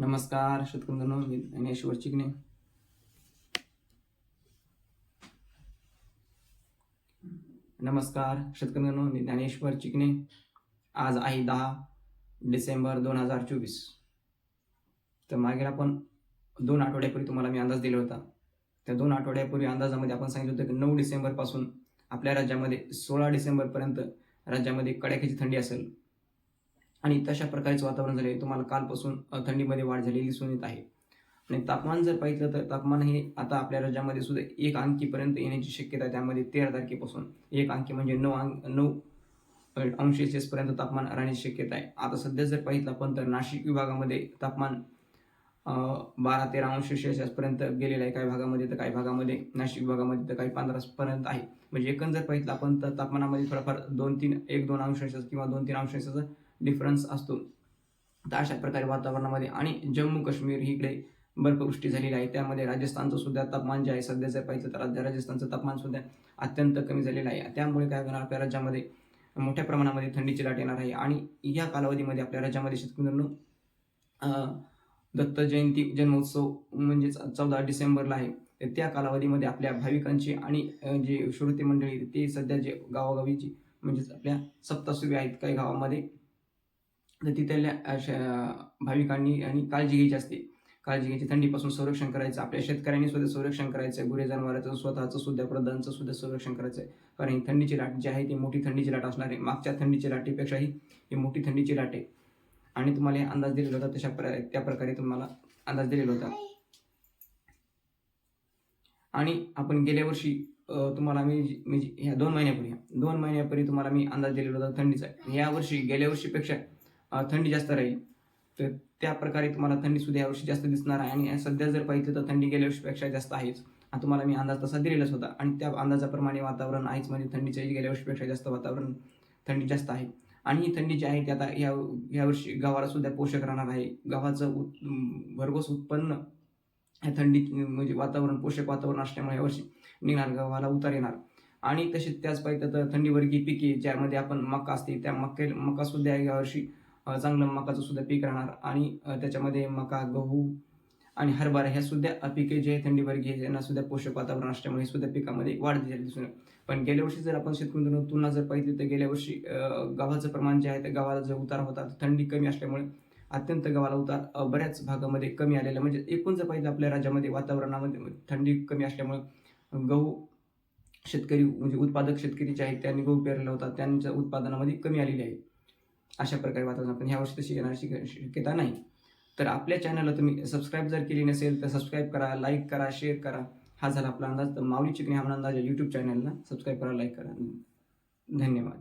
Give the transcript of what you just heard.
नमस्कार शेतकरी मी ज्ञानेश्वर चिकणे नमस्कार शेतकरी मी ज्ञानेश्वर चिकणे आज आहे दहा डिसेंबर दोन हजार चोवीस. तर मागील आपण दोन आठवड्यापूर्वी तुम्हाला मी अंदाज दिला होता. त्या दोन आठवड्यापूर्वी अंदाजामध्ये आपण सांगितलं होतं की नऊ डिसेंबरपासून आपल्या राज्यामध्ये सोळा डिसेंबरपर्यंत राज्यामध्ये कडाक्याची थंडी असेल. आणि तशा प्रकारचे वातावरण झाले. तुम्हाला कालपासून थंडीमध्ये वाढ झालेली दिसून येत आहे. आणि तापमान जर पाहिलं तर तापमान हे आता आपल्या राज्यामध्ये सुद्धा एक अंकीपर्यंत येण्याची शक्यता आहे. त्यामध्ये तेरा तारखेपासून एक अंकी म्हणजे नऊ अंक नऊ अंश सेल्सिअसपर्यंत तापमान राहण्याची शक्यता आहे. आता सध्या जर पाहिलं आपण तर नाशिक विभागामध्ये तापमान बारा तेरा अंश सेल्सिअसपर्यंत गेलेलं आहे. काही भागामध्ये तर काही भागामध्ये नाशिक विभागामध्ये तर काही पंधरापर्यंत आहे. म्हणजे एकंदर जर पाहिलं आपण तर तापमानामध्ये थोडाफार दोन तीन एक दोन अंश किंवा दोन तीन अंश डिफरन्स असतो. तर अशा प्रकारे वातावरणामध्ये आणि जम्मू काश्मीर ही इकडे बर्फवृष्टी झालेली आहे. त्यामध्ये राजस्थानचं सुद्धा तापमान जे आहे सध्या जर पाहिजे तर राजस्थानचं तापमान सुद्धा अत्यंत कमी झालेलं आहे. त्यामुळे काय होणार आपल्या राज्यामध्ये मोठ्या प्रमाणामध्ये थंडीची लाट येणार आहे. आणि या कालावधीमध्ये आपल्या राज्यामध्ये शेतकऱ्यांनो दत्त जयंती जन्मोत्सव म्हणजेच चौदा डिसेंबरला आहे. त्या कालावधीमध्ये आपल्या भाविकांची आणि जे श्रोते मंडळी ते सध्या जे गावोगावीची म्हणजेच आपल्या सप्तासुवी आहेत काही गावामध्ये तर तिथल्या अशा भाविकांनी आणि काळजी घ्यायची असते. काळजी घ्यायची. थंडीपासून संरक्षण करायचं. आपल्या शेतकऱ्यांनी सुद्धा संरक्षण करायचं आहे गुरे जनावरांचं स्वतःचं सुद्धा प्रधानचं सुद्धा संरक्षण करायचं आहे कारण ही थंडीची लाट जी आहे ती मोठी थंडीची लाट असणार आहे. मागच्या थंडीची लाटेपेक्षाही ही मोठी थंडीची लाट आहे. आणि तुम्हाला हे अंदाज दिलेला होता तशा प्रकारे त्या प्रकारे तुम्हाला अंदाज दिलेला होता. आणि आपण गेल्या वर्षी तुम्हाला मी म्हणजे ह्या दोन महिन्यापूर्वी दोन महिन्यापूर्वी तुम्हाला मी अंदाज दिलेला होता थंडीचा. या वर्षी गेल्या वर्षीपेक्षा थंडी जास्त राहील. तर त्या प्रकारे तुम्हाला थंडी सुद्धा यावर्षी जास्त दिसणार आहे. आणि सध्या जर पाहिजे तर थंडी गेल्या वर्षीपेक्षा जास्त आहेच. आणि तुम्हाला मी अंदाज तसा दिलेलाच होता आणि त्या अंदाजाप्रमाणे वातावरण आहेच. म्हणजे थंडीच्या गेल्या वर्षीपेक्षा जास्त वातावरण थंडी जास्त आहे. आणि ही थंडी जी आहे ती आता या यावर्षी गव्हाला सुद्धा पोषक राहणार आहे. गव्हाचं उत् भरघोस उत्पन्न हे थंडी म्हणजे वातावरण पोषक वातावरण असल्यामुळे यावर्षी निघणार गव्हाला उतार येणार. आणि तसेच त्याच पाहिजे तर थंडीवर्गीय पिके ज्यामध्ये आपण मका असते त्या मके मकासुद्धा यावर्षी चांगलं मकाचं सुद्धा पीक राहणार आणि त्याच्यामध्ये मका गहू आणि हरभरा ह्या सुद्धा पिके जे आहे थंडीवर्गीय यांना सुद्धा पोषक वातावरण असल्यामुळे हे सुद्धा पिकामध्ये वाढ दिलेली दिसून पण गेल्या वर्षी जर आपण शेतकरी तुलना जर पाहिली तर गेल्या वर्षी गव्हाचं प्रमाण जे आहे ते गव्हाला जर उतार होता तर थंडी कमी असल्यामुळे अत्यंत गव्हाला उतार बऱ्याच भागामध्ये कमी आलेला. म्हणजे एकूण जर पाहिजे आपल्या राज्यामध्ये वातावरणामध्ये थंडी कमी असल्यामुळे गहू शेतकरी म्हणजे उत्पादक शेतकरी जे आहेत त्यांनी गहू पेरलेला होता त्यांच्या उत्पादनामध्ये कमी आलेली आहे. अशा प्रकारे वातावरण पण ह्या तशी येणार शक्यता नाही. तर आपल्या चॅनलला तुम्ही सबस्क्राईब जर केली नसेल तर सबस्क्राईब करा लाईक करा शेअर करा. हा झाला आपला अंदाज. तर माऊली चिकणी हा अंदाज यूट्यूब चॅनलला सबस्क्राईब करा लाईक करा. धन्यवाद.